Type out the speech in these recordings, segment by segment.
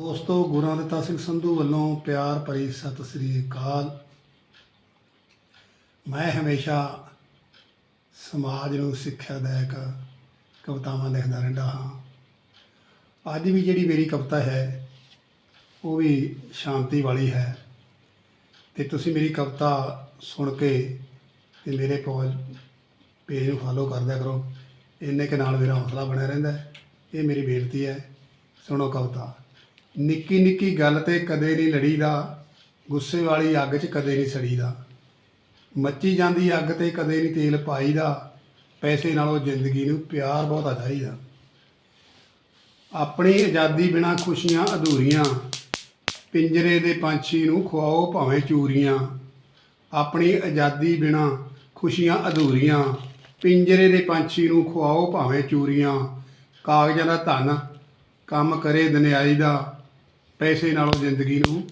ਦੋਸਤੋ ਗੁਰਾਂ ਦਿੱਤਾ ਸਿੰਘ ਸੰਧੂ ਵੱਲੋਂ ਪਿਆਰ ਭਰੀ ਸਤਿ ਸ੍ਰੀ ਅਕਾਲ। ਮੈਂ ਹਮੇਸ਼ਾ ਸਮਾਜ ਨੂੰ ਸਿੱਖਿਆਦਾਇਕ ਕਵਿਤਾਵਾਂ ਲਿਖਦਾ ਰਹਿੰਦਾ ਹਾਂ। ਅੱਜ ਵੀ ਜਿਹੜੀ ਮੇਰੀ ਕਵਿਤਾ ਹੈ, ਉਹ ਵੀ ਸ਼ਾਂਤੀ ਵਾਲੀ ਹੈ। ਤੇ ਤੁਸੀਂ ਮੇਰੀ ਕਵਿਤਾ ਸੁਣ ਕੇ ਤੇ ਮੇਰੇ ਪੌਜ ਪੇਜ ਨੂੰ ਫਾਲੋ ਕਰਦਿਆ ਕਰੋ। ਇੰਨੇ ਕੇ ਨਾਲ ਮੇਰਾ ਹੌਸਲਾ ਬਣਿਆ ਰਹਿੰਦਾ ਇਹ ਮੇਰੀ ਬੇਨਤੀ ਹੈ, ਸੁਣੋ ਕਵਿਤਾ। ਨਿੱਕੀ ਨਿੱਕੀ ਗੱਲ ਤੇ ਕਦੇ ਨਹੀਂ ਲੜੀਦਾ, ਗੁੱਸੇ ਵਾਲੀ ਅੱਗ 'ਚ ਕਦੇ ਨਹੀਂ ਸੜੀਦਾ। ਮੱਚੀ ਜਾਂਦੀ ਅੱਗ ਤੇ ਕਦੇ ਨਹੀਂ ਤੇਲ ਪਾਈਦਾ, ਪੈਸੇ ਨਾਲੋਂ ਜ਼ਿੰਦਗੀ ਨੂੰ ਪਿਆਰ ਬਹੁਤਾ ਚਾਹੀਦਾ ਆਪਣੀ ਆਜ਼ਾਦੀ ਬਿਨਾ ਖੁਸ਼ੀਆਂ ਅਧੂਰੀਆਂ, ਪਿੰਜਰੇ ਦੇ ਪੰਛੀ ਨੂੰ ਖਵਾਓ ਭਾਵੇਂ ਚੂਰੀਆਂ। ਆਪਣੀ ਆਜ਼ਾਦੀ ਬਿਨਾ ਖੁਸ਼ੀਆਂ ਅਧੂਰੀਆਂ, ਪਿੰਜਰੇ ਦੇ ਪੰਛੀ ਨੂੰ ਖਵਾਓ ਭਾਵੇਂ ਚੂਰੀਆਂ। ਕਾਗਜ਼ਾਂ ਦਾ ਧਨ ਕੰਮ ਕਰੇ ਦੁਨਿਆਈ ਦਾ ਪੈਸੇ ਨਾਲੋਂ ਜ਼ਿੰਦਗੀ ਨੂੰ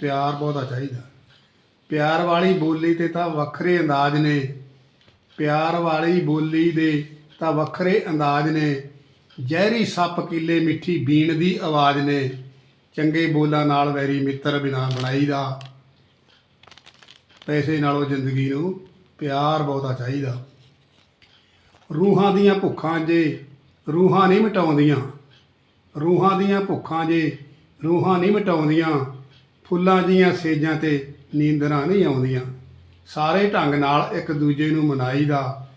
ਪਿਆਰ ਬਹੁਤਾ ਚਾਹੀਦਾ। ਪਿਆਰ ਵਾਲੀ ਬੋਲੀ ਤੇ ਤਾਂ ਵੱਖਰੇ ਅੰਦਾਜ਼ ਨੇ। ਪਿਆਰ ਵਾਲੀ ਬੋਲੀ ਦੇ ਤਾਂ ਵੱਖਰੇ ਅੰਦਾਜ਼ ਨੇ। ਜ਼ਹਿਰੀ ਸੱਪ ਕੀਲੇ ਮਿੱਠੀ ਬੀਣ ਦੀ ਆਵਾਜ਼ ਨੇ। ਚੰਗੇ ਬੋਲਾਂ ਨਾਲ ਵੈਰੀ ਮਿੱਤਰ ਬਿਨਾ ਬਣਾਈਦਾ ਪੈਸੇ ਨਾਲੋਂ ਜ਼ਿੰਦਗੀ ਨੂੰ ਪਿਆਰ ਬਹੁਤਾ ਚਾਹੀਦਾ। ਰੂਹਾਂ ਦੀਆਂ ਭੁੱਖਾਂ ਜੇ ਰੂਹਾਂ ਨਹੀਂ ਮਿਟਾਉਂਦੀਆਂ। ਰੂਹਾਂ ਦੀਆਂ ਭੁੱਖਾਂ ਜੇ ਰੂਹਾਂ ਨਹੀਂ ਮਿਟਾਉਂਦੀਆਂ, ਫੁੱਲਾਂ ਦੀਆਂ ਸੇਜਾਂ ਤੇ ਨੀਂਦਰਾਂ ਨਹੀਂ ਆਉਂਦੀਆਂ। ਸਾਰੇ ਢੰਗ ਨਾਲ ਇੱਕ ਦੂਜੇ ਨੂੰ ਮਨਾਈਦਾ।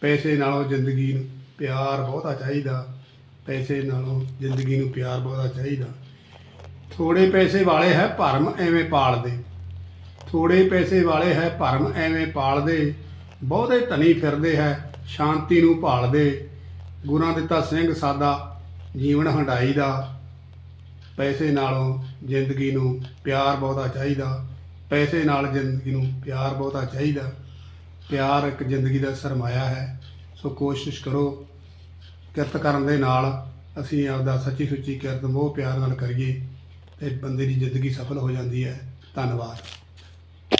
ਪੈਸੇ ਨਾਲੋਂ ਜ਼ਿੰਦਗੀ ਨੂੰ ਪਿਆਰ ਬਹੁਤਾ ਚਾਹੀਦਾ। ਪੈਸੇ ਨਾਲੋਂ ਜ਼ਿੰਦਗੀ ਨੂੰ ਪਿਆਰ ਬਹੁਤਾ ਚਾਹੀਦਾ। ਥੋੜੇ ਪੈਸੇ ਵਾਲੇ ਹੈ ਭਰਮ ਐਵੇਂ ਪਾਲਦੇ। ਥੋੜੇ ਪੈਸੇ ਵਾਲੇ ਹੈ ਭਰਮ ਐਵੇਂ ਪਾਲਦੇ। ਬਹੁਤੇ ਧਨੀ ਫਿਰਦੇ ਹੈ, ਸ਼ਾਂਤੀ ਨੂੰ ਭਾਲਦੇ। ਗੁਰਾਂ ਦਿੱਤਾ ਸਿੰਘ ਸਾਦਾ ਜੀਵਨ ਹੰਡਾਈ ਦਾ ਪੈਸੇ ਨਾਲੋਂ ਜ਼ਿੰਦਗੀ ਨੂੰ ਪਿਆਰ ਬਹੁਤਾ ਚਾਹੀਦਾ। ਪੈਸੇ ਨਾਲ ਜ਼ਿੰਦਗੀ ਨੂੰ ਪਿਆਰ ਬਹੁਤਾ ਚਾਹੀਦਾ। ਪਿਆਰ ਇੱਕ ਜ਼ਿੰਦਗੀ ਦਾ ਸਰਮਾਇਆ ਹੈ। ਸੋ ਕੋਸ਼ਿਸ਼ ਕਰੋ। ਕਿਰਤ ਕਰਨ ਦੇ ਨਾਲ ਅਸੀਂ ਆਪਦਾ ਸੱਚੀ ਸੁੱਚੀ ਕਿਰਤ ਮੋਹ ਪਿਆਰ ਨਾਲ ਕਰੀਏ ਤੇ ਬੰਦੇ ਦੀ ਜ਼ਿੰਦਗੀ ਸਫਲ ਹੋ ਜਾਂਦੀ ਹੈ। ਧੰਨਵਾਦ।